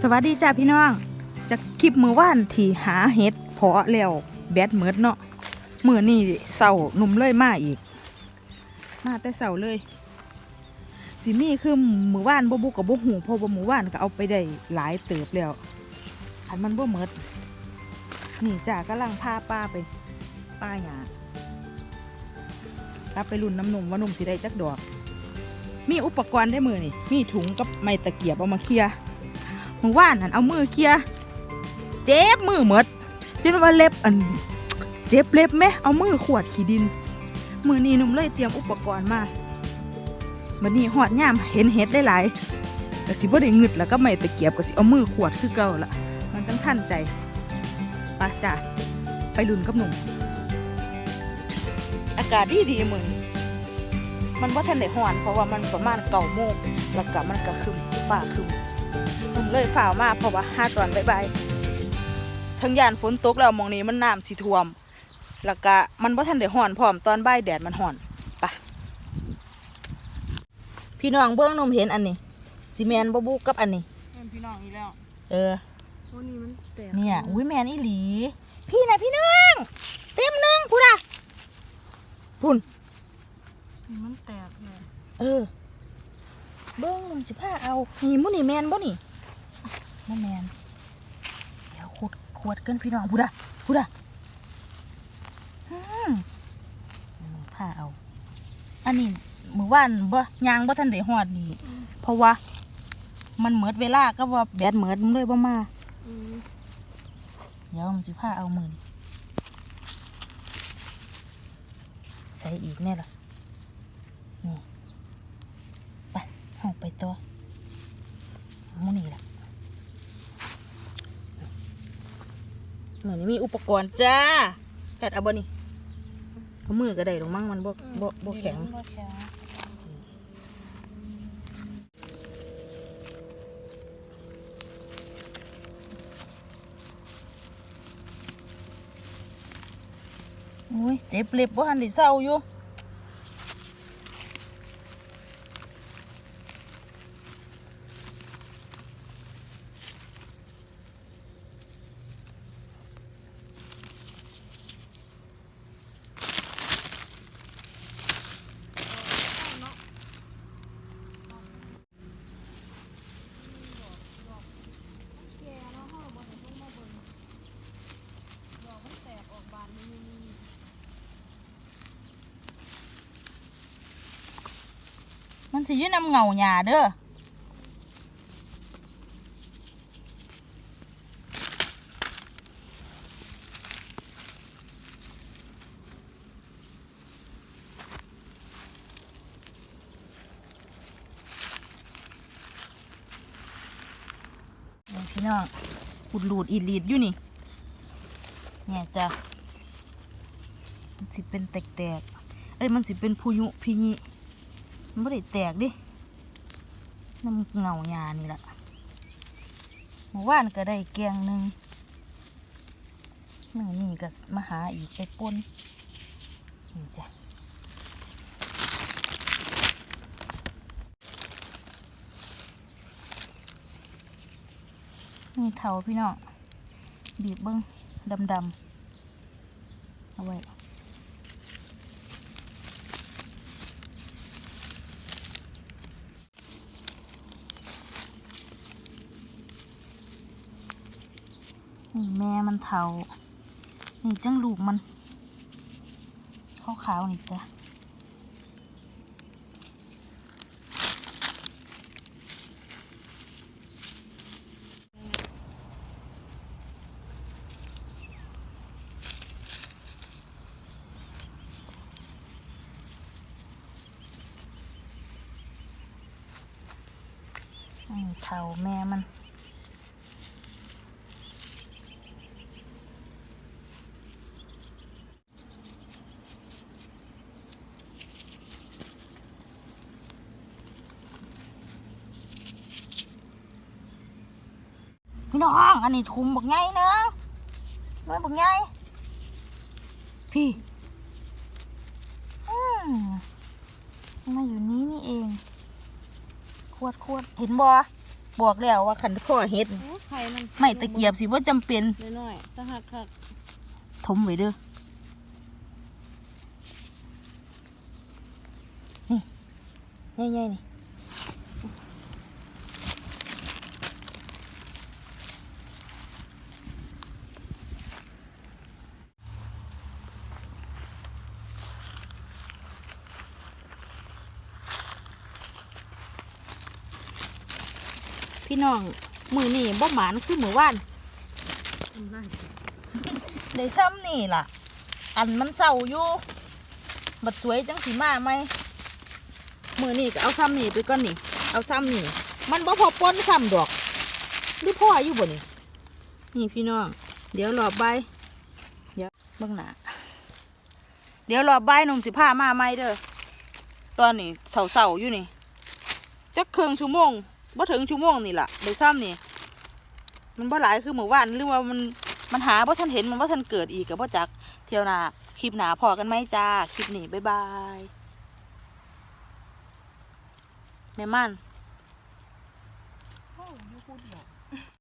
สวัสดีจ้าพี่น้องจากคลิปมือว่านที่หาเห็ดเพาะแล้วแบดเมิดเนาะมือนี่เสาหนุ่มเลยมาอีก มาแต่เสาเลยสิมีคือมือว่านบ่บุกกับบ่หูพราะว่มือว่านก็เอาไปได้หลายเติบแล้วอันมันบ่เมิดนี่จ้ากำลังพาป้าไปป้าหยาป้าไปรุ่นน้ำนมว่านุ่มสิได้จักดอก มีอุปกรณ์ได้มือนี่มีถุงกับไม้ตะเกียบเอามาเคลียมือว่านั่นเอามือเคลียเจ็บมือหมดจนว่าเล็บอัน เจ็บเล็บไหมเอามือขวดขี้ดิน มือนี้หนุ่มเลยเตรียมอุปกรณ์มาบันนี้หอดย่ามเห็นเห็ดหลายๆแต่สิบ่ได้งึดแล้วก็ไม้ตะเกียบก็สิเอามือขวดคือเก่าละมันต้องทันใจไปะจ้าไปลุนกับหนุ่มอากาศดีดีๆมึง มันว่าทันได้หอนเพราะว่ามันประมาณเก่าโมงแล้วก็มันก็คึมฟ้าคึมผมเลยฝ่าวมาเพราะว่าห้าตอนบายๆทั้งยานฝนตกแล้วหมองนี้มันน้ำสิท่วม แล้วก็มันว่าทันได้หอนพร้อมตอนบ่ายแดดมันหอนไปะพี่น้องเบื้องนมเห็นอันนี้ซีเมนบบุกกับอันนี้แม่นพี่น้องอีแล้ว เออโอ้นี่มันแตกเนี่ยอุ้ยแมนอีหลี พี่นะพี่น้องเต็มหนึงพูดอะพุ่นนี่มัน แตกเลยเออ เบิ้งมึงสิผ้าเอา นี่มุนี่แมนบ่นี่บ่แมนเดี๋ยวขวดขวดเกินพี่น้องพูดะพูดะผ้าเอา อันนี้มือว่านบ่ยางบ่ทันได้ฮอดนี่เพราะว่า มันเหมิดเวลาก็ว่าแบดเหมิดมันเลยบ่มาเดี๋ยวมันสิผ้าเอามือใส่อีกแน่ล่ะนี่ ไปห้องไปตัวมูนี่ละเหมือนมีอุปกรณ์จ้าแพทย์เอาบ่นี่เอามือก็ได้หรอมั้งมันบกบกบกแข็งอุ้ยเจ็บเล็บบ่หันดิเศร้าอยู่ มันสิยู่นำเงาหญ้าเด้อพี่น้องอุดหลูดอีหลีดอยู่นี่ เนี่ยจ้ะมันสิเป็นแตกๆ เอ้ย มันสิเป็นพุยุพิญิ มันไม่ได้แตกดิน้ำเงาหยานี่แหละเมื่อวานก็ได้แกงหนึ่งมื่อนี่ก็มาหาอีกไปปนนี่จ้ะนี่เถาพี่น้องบีบเบิ้งดำๆเอาไว้ นี่แม่มันเทานี่จังลูกมันขาวๆนี่จ้ะเทาแม่มัน พี่น้อง อันนี้ถุงบักไงเนาะน้อยบักไงพี่อืมมาอยู่นี้นี่เองโควดขวดเห็นบ่บอกแล้วว่าขันข้อเฮ็ดโอ้ไข่มันไม่ตะเกียบสิว่าจำเป็นน้อยๆตะหักหักถมไว้เด้อนี่ง่ายๆนี่ พี่น้องมือนี่บ่หมานคือมือว่าน ได้ซ้ำนี่ล่ะ อันมันเศร้าอยู่บัดสวยจังสีมาไหมมือนี่ก็เอาซ้ำนี่ไปก่อนนี่ เอาซ้ำนี่ มันบ่พอป้นซ้ำดอกหรือพ่ออยู่บ่นี่นี่พี่น้อง เดี๋ยวรอบใบเดี๋ยวเบิ่งหน้าเดี๋ยวรอบใบหนุ่มสิผ้ามาไหมเด้อตอนนี้เสาๆอยู่นี่จักเครื่องชั่วโมง บ่ถึงชั่วโมงนี่แหละใบซ้ำนี่ มันบ่หลายคือเมื่อวานหรือว่ามันมันหาเพราะท่านเห็นมันบ่ท่านเกิดอีกกับพ่อจักเที่ยวหนาคลิปหนาพอกันไหมจ้า คลิปนี้บ๊ายบายแม่มัน